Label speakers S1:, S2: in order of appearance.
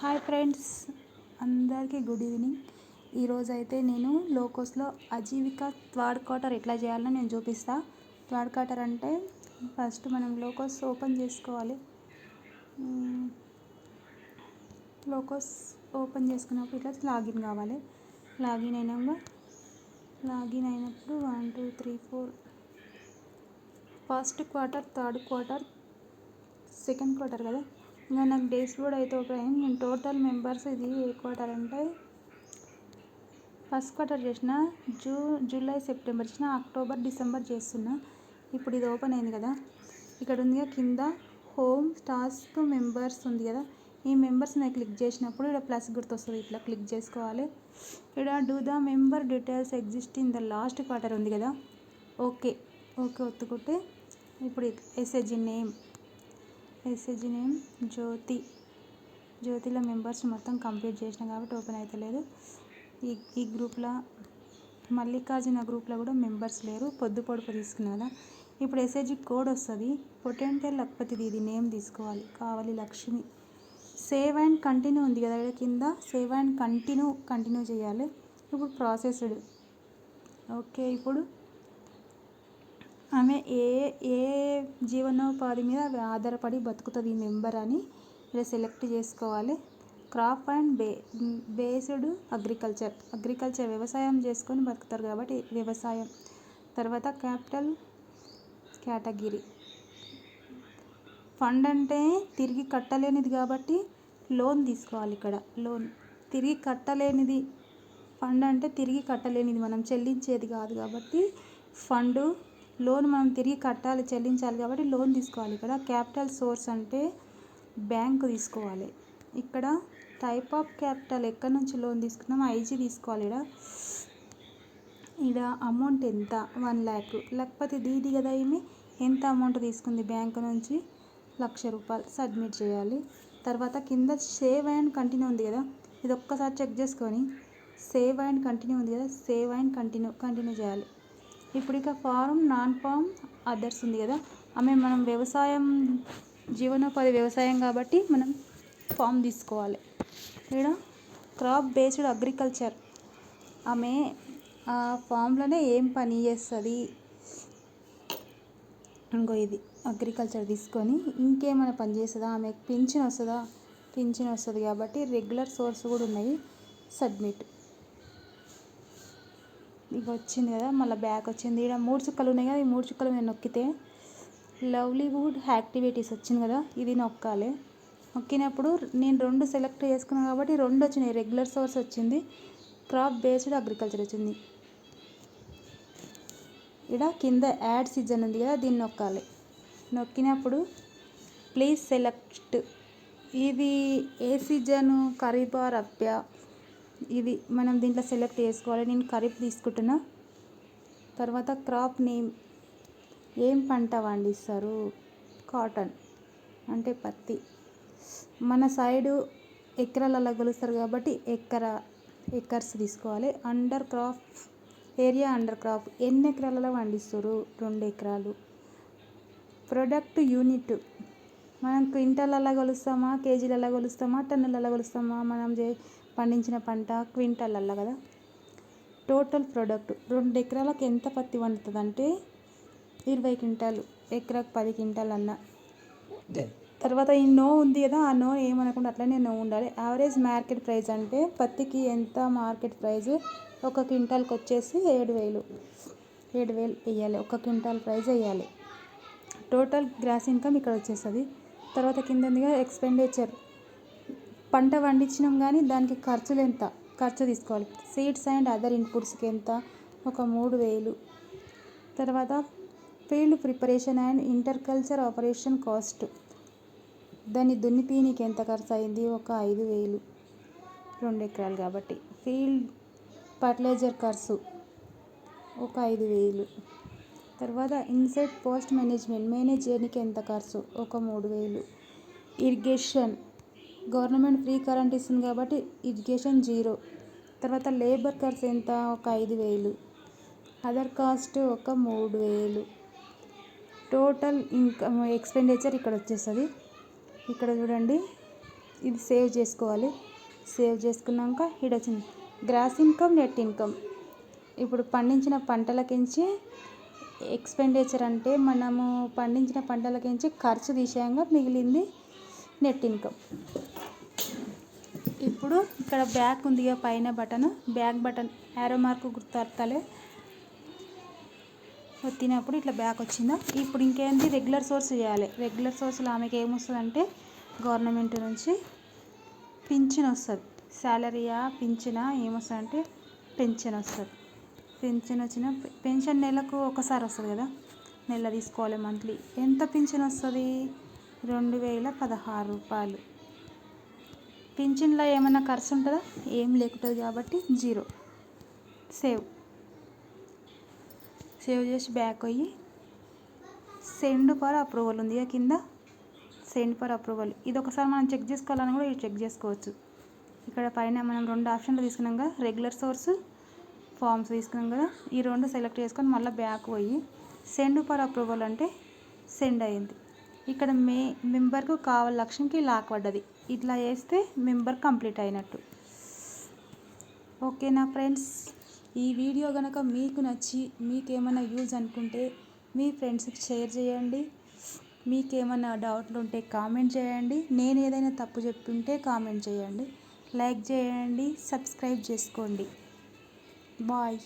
S1: Hi friends అందరికీ good evening ఈరోజు అయితే నేను లోకోస్లో అజీవిక థర్డ్ క్వార్టర్ ఎట్లా చేయాలో నేను చూపిస్తా. థర్డ్ క్వార్టర్ అంటే ఫస్ట్ మనం లోకోస్ ఓపెన్ చేసుకోవాలి. లోకోస్ ఓపెన్ చేసుకున్నప్పుడు ఇట్లా లాగిన్ కావాలి. లాగిన్ అయినాక లాగిన్ అయినప్పుడు one two three four first quarter third quarter second quarter కదా? ఇంకా నాకు డేస్ కూడా అయితే ఒక నేను టోటల్ మెంబర్స్ ఇది ఏ క్వార్టర్ అంటే ఫస్ట్ క్వార్టర్ చేసిన జూ జూలై సెప్టెంబర్ చేసిన అక్టోబర్ డిసెంబర్ చేస్తున్నా. ఇప్పుడు ఇది ఓపెన్ అయింది కదా. ఇక్కడ ఉంది కింద హోమ్ టాస్క్ మెంబర్స్ ఉంది కదా. ఈ మెంబర్స్ నేను క్లిక్ చేసినప్పుడు ఇక్కడ ప్లస్ గుర్తొస్తుంది. ఇట్లా క్లిక్ చేసుకోవాలి. ఇక్కడ do the member details exist in the last quarter ఉంది కదా. ఓకే. ఓకే ఒత్తుకుంటే ఇప్పుడు SSG name SSG name Jyothi జ్యోతిలో members మొత్తం కంప్లీట్ చేసిన కాబట్టి ఓపెన్ అవుతలేదు ఈ ఈ గ్రూప్లో మల్లికార్జున గ్రూప్లో కూడా మెంబర్స్ లేరు. పొద్దు పొడుపు తీసుకున్నా కదా. ఇప్పుడు ఎస్ఎస్జి కోడ్ వస్తుంది. పొటెన్షియల్ లక్పతిది ఇది నేమ్ తీసుకోవాలి. కావాలి లక్ష్మి. సేవ్ అండ్ కంటిన్యూ ఉంది కదా ఇక్కడ కింద. సేవ్ అండ్ కంటిన్యూ కంటిన్యూ చేయాలి. ఇప్పుడు ప్రాసెస్డ్. ఓకే ఇప్పుడు ఆమె ఏ ఏ జీవనోపాధి మీద ఆధారపడి బతుకుతుంది ఈ మెంబర్ అని ఇలా సెలెక్ట్ చేసుకోవాలి. క్రాప్ అండ్ బే బేస్డ్ అగ్రికల్చర్ అగ్రికల్చర్ వ్యవసాయం చేసుకొని బతుకుతారు కాబట్టి వ్యవసాయం. తర్వాత క్యాపిటల్ కేటగిరీ. ఫండ్ అంటే తిరిగి కట్టలేనిది కాబట్టి లోన్ తీసుకోవాలి ఇక్కడ లోన్. తిరిగి కట్టలేనిది ఫండ్ అంటే తిరిగి కట్టలేనిది మనం చెల్లించేది కాదు కాబట్టి ఫండ్ లోన్ మనం తిరిగి కట్టాలి చెల్లించాలి కాబట్టి లోన్ తీసుకోవాలి. ఇక్కడ క్యాపిటల్ సోర్స్ అంటే బ్యాంక్ తీసుకోవాలి. ఇక్కడ టైప్ ఆఫ్ క్యాపిటల్ ఎక్కడి నుంచి లోన్ తీసుకున్నాం ఐజీ తీసుకోవాలి ఇక్కడ. ఇక్కడ అమౌంట్ ఎంత? వన్ ల్యాక్. లేకపోతే దీది కదా ఏమి? ఎంత అమౌంట్ తీసుకుంది బ్యాంకు నుంచి? లక్ష రూపాయలు సబ్మిట్ చేయాలి. తర్వాత కింద సేవ్ అండ్ కంటిన్యూ ఉంది కదా. ఇది ఒక్కసారి చెక్ చేసుకొని సేవ్ అండ్ కంటిన్యూ ఉంది కదా. సేవ్ అండ్ కంటిన్యూ కంటిన్యూ చేయాలి. ఇప్పుడు ఇక ఫారం నాన్ ఫామ్ అదర్స్ ఉంది కదా. ఆమె మనం వ్యవసాయం జీవనోపాధి వ్యవసాయం కాబట్టి మనం ఫామ్ తీసుకోవాలి. ఇక్కడ క్రాప్ బేస్డ్ అగ్రికల్చర్. ఆమె ఆ ఫామ్లోనే ఏం పని చేస్తుంది? ఇంకో ఇది అగ్రికల్చర్ తీసుకొని ఇంకేమైనా పని చేస్తుందా? ఆమె పింఛన్ వస్తుందా? పింఛన్ వస్తుంది కాబట్టి రెగ్యులర్ సోర్స్ కూడా ఉన్నాయి సబ్మిట్. ఇక వచ్చింది కదా మళ్ళీ బ్యాక్ వచ్చింది. ఇక్కడ మూడు చుక్కలు ఉన్నాయి కదా ఈ మూడు చుక్కలు మీద నొక్కితే లవ్లీవుడ్ యాక్టివిటీస్ వచ్చింది కదా ఇది నొక్కాలి. నొక్కినప్పుడు నేను రెండు సెలెక్ట్ చేసుకున్నాను కాబట్టి రెండు వచ్చినాయి. రెగ్యులర్ సోర్స్ వచ్చింది క్రాప్ బేస్డ్ అగ్రికల్చర్ వచ్చింది. ఇక్కడ కింద యాడ్ సీజన్ ఉంది కదా దీన్ని నొక్కాలి. నొక్కినప్పుడు ప్లీజ్ సెలెక్ట్ ఇది ఏ సీజను ఖరీఫా రబ్యా ఇది మనం దీంట్లో సెలెక్ట్ చేసుకోవాలి. నేను ఖరీఫ్ తీసుకుంటున్నా. తర్వాత క్రాప్ నేమ్ ఏం పంట పండిస్తారు? కాటన్ అంటే పత్తి. మన సైడు ఎకరాలలో కొలుస్తారు కాబట్టి ఎకరా ఎకర్స్ తీసుకోవాలి. Under crop area under crop ఎన్ని ఎకరాలలో పండిస్తారు? రెండు ఎకరాలు. ప్రొడక్ట్ యూనిట్ మనం క్వింటాలలో కొలుస్తామా కేజీలలో కొలుస్తామా టన్నులలో కొలుస్తామా మనం చే పండించిన పంట క్వింటాలల్లో కదా. టోటల్ ప్రోడక్ట్ రెండు ఎకరాలకు ఎంత పత్తి పండుతుంది అంటే ఇరవై క్వింటాలు ఎకరాకు పది క్వింటాలు అన్న. తర్వాత ఈ నో ఉంది కదా ఆ నో ఏమనకుండా అట్లనే నో ఉండాలి. యావరేజ్ మార్కెట్ ప్రైస్ అంటే పత్తికి ఎంత మార్కెట్ ప్రైస్ ఒక క్వింటాల్కి వచ్చేసి ఏడు వేలు. ఏడు వేలు వేయాలి ఒక క్వింటాల్ ప్రైస్ వేయాలి. టోటల్ గ్రాస్ ఇన్కమ్ ఇక్కడ వచ్చేస్తుంది. తర్వాత కింద ఉందిగా ఎక్స్పెండిచర్ పంట పండించినాం కానీ దానికి ఖర్చులు ఎంత? ఖర్చు తీసుకోవాలి. సీడ్స్ అండ్ అదర్ ఇన్పుట్స్కి ఎంత? ఒక మూడు వేలు. తర్వాత field preparation and interculture operation cost. దాన్ని దున్నిపీనికి ఎంత ఖర్చు అయింది ఒక ఐదు వేలు. రెండు ఎకరాలు కాబట్టి. ఫీల్డ్ ఫర్టిలైజర్ ఖర్చు ఒక ఐదు వేలు. తర్వాత ఇన్సెట్ పోస్ట్ మేనేజ్మెంట్ మేనేజ్ చేయడానికి ఎంత ఖర్చు? ఒక మూడు వేలు. ఇరిగేషన్ గవర్నమెంట్ ఫ్రీ కరెంట్ ఇస్తుంది కాబట్టి ఎడ్యుకేషన్ జీరో. తర్వాత లేబర్ ఖర్చు ఎంత? ఒక ఐదు వేలు. అదర్ కాస్ట్ ఒక మూడు వేలు. టోటల్ ఇన్కమ్ ఎక్స్పెండిచర్ ఇక్కడ వచ్చేస్తుంది. ఇక్కడ చూడండి ఇది సేవ్ చేసుకోవాలి. సేవ్ చేసుకున్నాక ఇక్కడ వచ్చింది. Gross income net income. ఇప్పుడు పండించిన పంటలకించి ఎక్స్పెండిచర్ అంటే మనము పండించిన పంటలకించి ఖర్చు తీసేయంగా మిగిలింది నెట్ ఇన్కమ్. ఇప్పుడు ఇక్కడ బ్యాక్ ఉంది పైన button. Back button arrow mark గుర్తొస్తలే వచ్చినప్పుడు ఇట్లా బ్యాక్ వచ్చిందా? ఇప్పుడు ఇంకేంది? రెగ్యులర్ సోర్స్ చేయాలి. రెగ్యులర్ సోర్స్లో ఆమెకి ఏమొస్తుందంటే గవర్నమెంట్ నుంచి పింఛన్ వస్తుంది. శాలరీయా పింఛనా ఏమొస్తుందంటే పెన్షన్ వస్తుంది. పెన్షన్ వచ్చిన పెన్షన్ నెలకు ఒకసారి వస్తుంది కదా? నెల తీసుకోవాలి మంత్లీ. ఎంత పింఛన్ వస్తుంది? రెండు వేల పదహారు రూపాయలు. పింఛన్లో ఏమైనా ఖర్చు ఉంటుందా? ఏం లేకుంటుంది కాబట్టి జీరో. సేవ్. సేవ్ చేసి బ్యాక్ అయ్యి సెండ్ ఫర్ అప్రూవల్ ఉంది ఇక కింద సెండ్ ఫర్ అప్రూవల్. ఇది ఒకసారి మనం చెక్ చేసుకోవాలని కూడా ఇది చెక్ చేసుకోవచ్చు. ఇక్కడ పైన మనం రెండు ఆప్షన్లు తీసుకున్నాం కదా రెగ్యులర్ సోర్స్ ఫామ్స్ తీసుకున్నాం కదా ఈ రెండు సెలెక్ట్ చేసుకొని మళ్ళీ బ్యాక్ పోయి సెండ్ ఫర్ అప్రూవల్ అంటే సెండ్ అయింది ఇక్కడ మే మెంబర్కు కావాలి లక్ష్యంకి లాక్ పడ్డది. ఇట్లా చేస్తే మెంబర్ కంప్లీట్ అయినట్టు. ఓకేనా ఫ్రెండ్స్? ఈ వీడియో కనుక మీకు నచ్చి మీకేమైనా యూజ్ అనుకుంటే మీ ఫ్రెండ్స్కి షేర్ చేయండి. మీకేమైనా డౌట్లు ఉంటే కామెంట్ చేయండి. నేను ఏదైనా తప్పు చెప్తుంటే కామెంట్ చేయండి. లైక్ చేయండి సబ్స్క్రైబ్ చేసుకోండి. బాయ్.